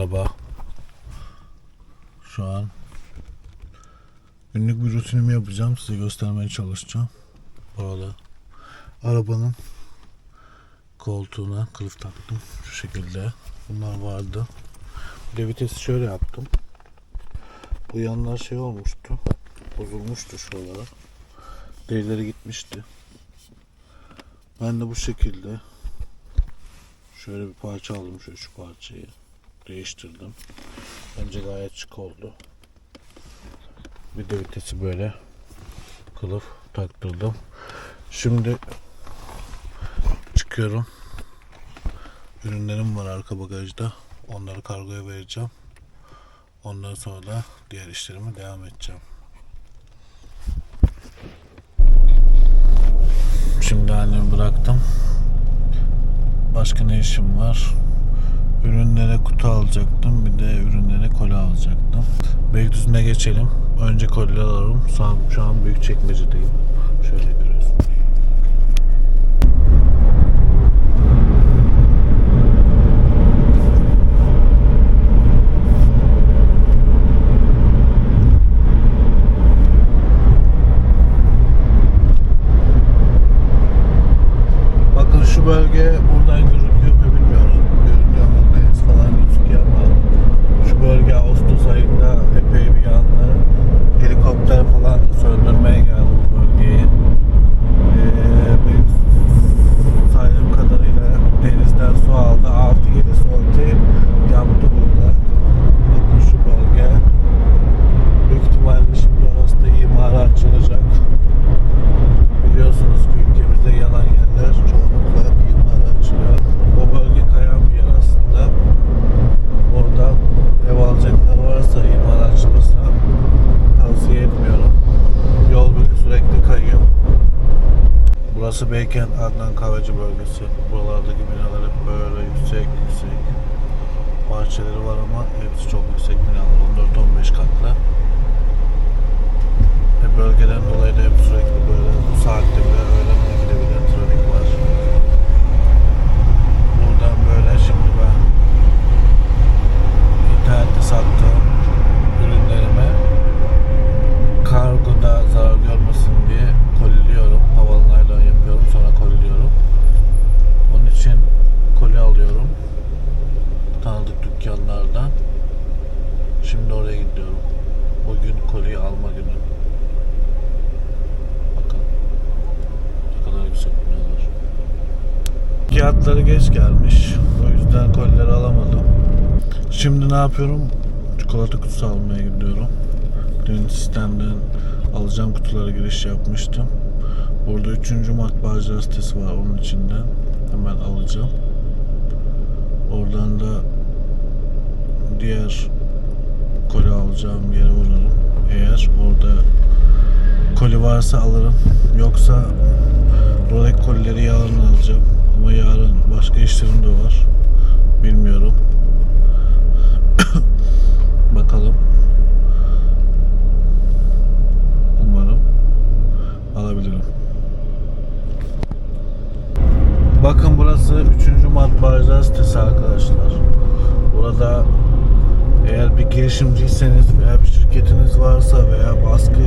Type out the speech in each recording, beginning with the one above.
Merhaba. Şu an günlük bir rutinimi yapacağım. Size göstermeye çalışacağım. Bu arada arabanın koltuğuna kılıf taktım. Şu şekilde. Bunlar vardı. Bir de vitesi şöyle yaptım. Bu yanlar şey olmuştu. Bozulmuştu şuralara. Derileri gitmişti. Ben de bu şekilde şöyle bir parça aldım. Şöyle şu parçayı değiştirdim. Bence gayet şık oldu. Bir de vitesi böyle kılıf taktırdım. Şimdi çıkıyorum. Ürünlerim var arka bagajda. Onları kargoya vereceğim. Ondan sonra da diğer işlerime devam edeceğim. Şimdi annemi bıraktım. Başka ne işim var? Ürünlere kutu alacaktım. Bir de ürünlere koli alacaktım. Beylikdüzü'ne geçelim. Önce kolileri alalım. Şu an, şu an büyük çekmecedeyim. Şöyle görüyorsunuz. Sürekli kayıyor. Burası Beykent Adnan Kahveci bölgesi. Buralardaki binalar hep böyle yüksek yüksek. Bahçeleri var ama hepsi çok yüksek binalar. 14-15 katlı. Ve bölgeden dolayı da hep sürekli böyle bu saatte bile öğlenle gidebilen trafik var. Buradan böyle şimdi ben internette sattığım ürünlerime kargoda zarar görmesin diye koliliyorum. Havalı naylon yapıyorum sonra koliliyorum. Onun için koli alıyorum. Tanıdık dükkanlardan. Şimdi oraya gidiyorum. Bugün koliyi alma günü. Bakın. Ne kadar yüksek binalar. Fiyatları geç gelmiş. O yüzden kolileri alamadım. Şimdi ne yapıyorum? Çikolata kutusu almaya gidiyorum. Dün sistemden alacağım kutulara giriş yapmıştım. Burada 3. matbaacılar sitesi var onun içinden. Hemen alacağım. Oradan da diğer koli alacağım yere uğrarım. Eğer orada koli varsa alırım. Yoksa buradaki kolileri yarın alacağım. Ama yarın başka işlerim de var. Bilmiyorum. Bakalım. Umarım alabilirim. Bakın burası 3. matbaacılar sitesi arkadaşlar. Burada eğer bir girişimciyseniz veya bir şirketiniz varsa veya baskı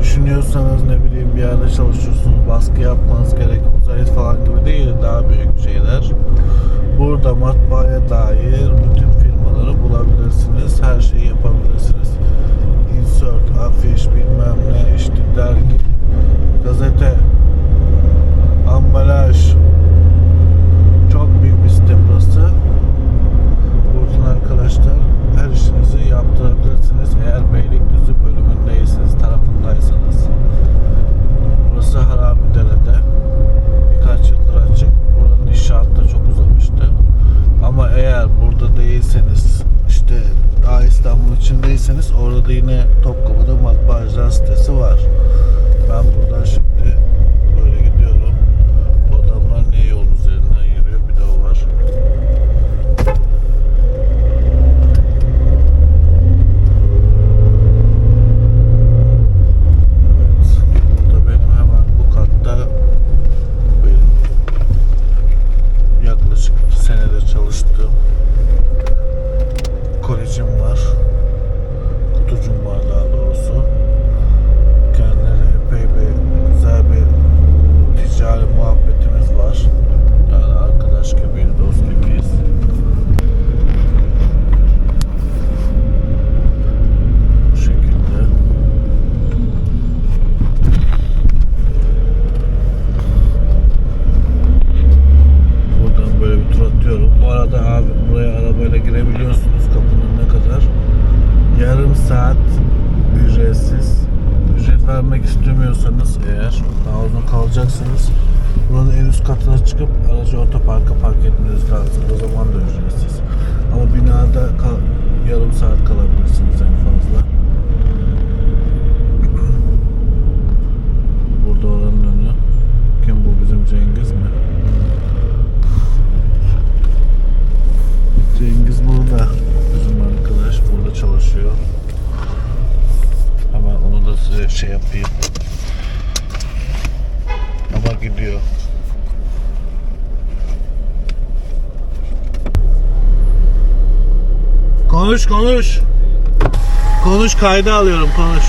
düşünüyorsanız ne bileyim bir yerde çalışıyorsunuz baskı yapmanız gerek uzayet falan gibi değil daha büyük şeyler. Burada matbaaya dair bütün firmaları bulabilirsiniz. Her şeyi yapabilirsiniz. Insert, afiş, bilmem ne, işte dergi, gazete, ambalaj. da abi buraya arabayla girebiliyorsunuz kapının önüne kadar. Yarım saat ücretsiz. Ücret vermek istemiyorsanız eğer daha uzun kalacaksınız buranın en üst katına çıkıp aracı otoparka park etmeniz lazım. O zaman da ücretsiz. Ama binada yarım saat kalabilirsiniz en fazla. Burada şey yapayım. Ama gidiyor. Konuş konuş. Konuş kayda alıyorum konuş.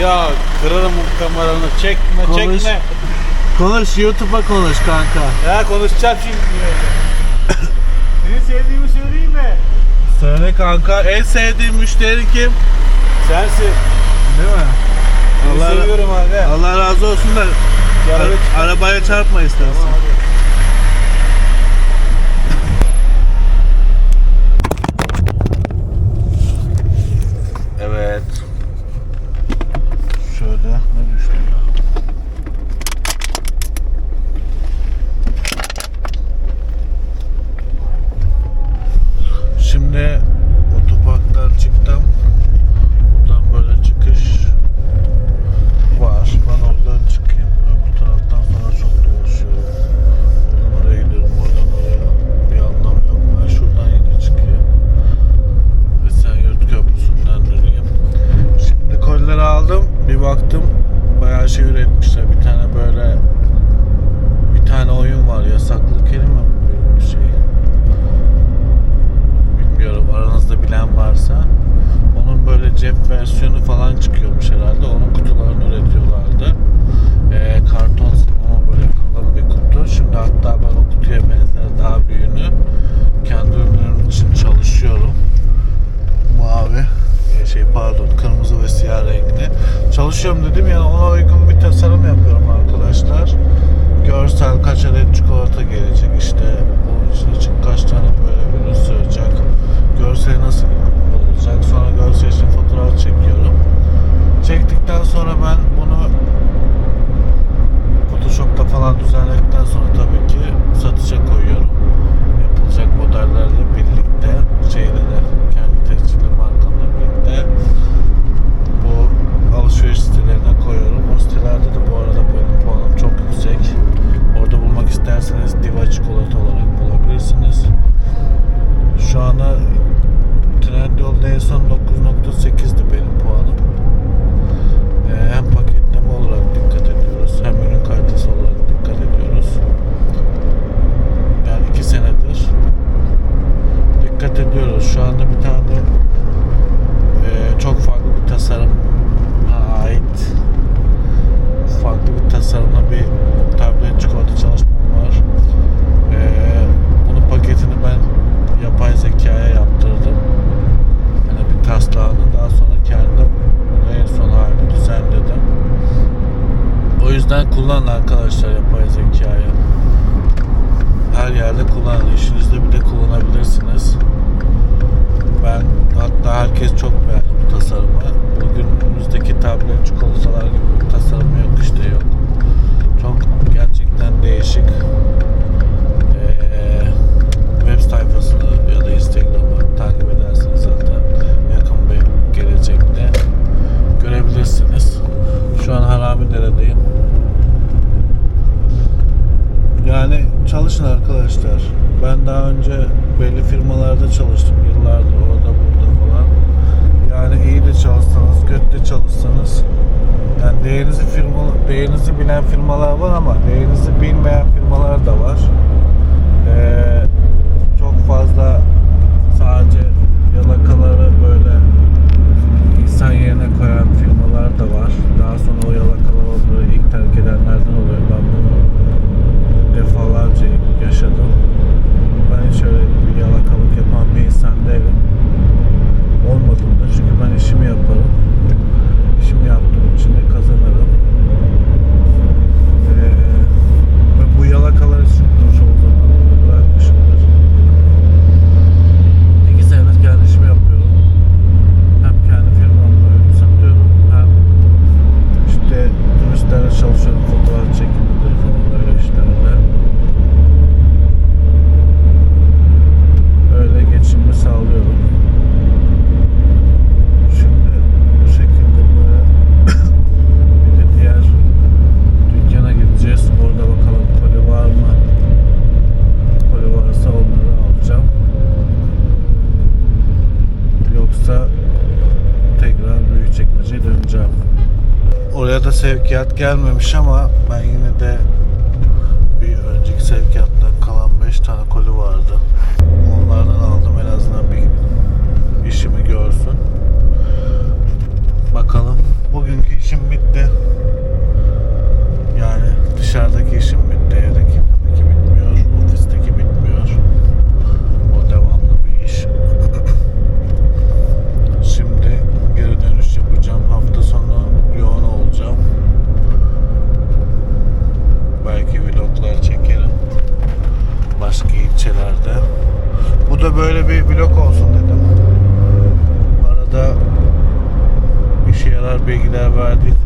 Ya kırarım bu kameranı çekme Konuş. çekme. Konuş YouTube'a konuş kanka. Ya konuşacağım şimdi. Seni sevdiğimi söyleyeyim mi? Söyle kanka en sevdiğin müşteri kim? Sensin. Değil mi? Allah, seviyorum anne. Allah razı olsun da arabaya çarpma istersen. Tamam. çalışın arkadaşlar. Ben daha önce belli firmalarda çalıştım yıllardır orada burada falan. Yani iyi de çalışsanız, kötü de çalışsanız yani değerinizi firma değerinizi bilen firmalar var ama değerinizi bilmeyen firmalar da var. Ee, çok fazla sadece yalakaları böyle insan yerine koyan firmalar da var. Daha sonra sevkiyat gelmemiş ama ben yine de Big Lover, die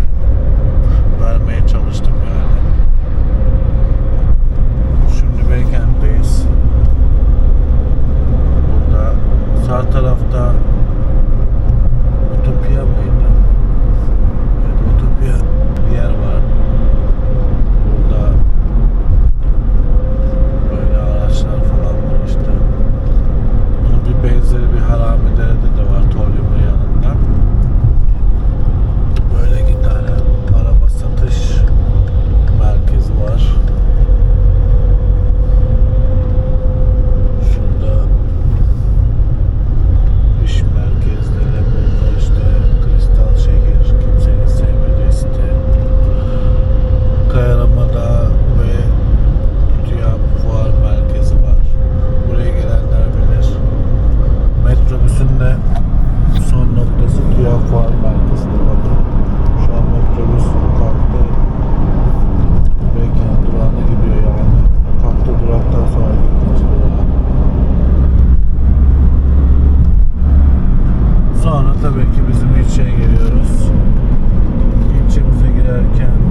ki bizim ilçeye geliyoruz. İlçemize girerken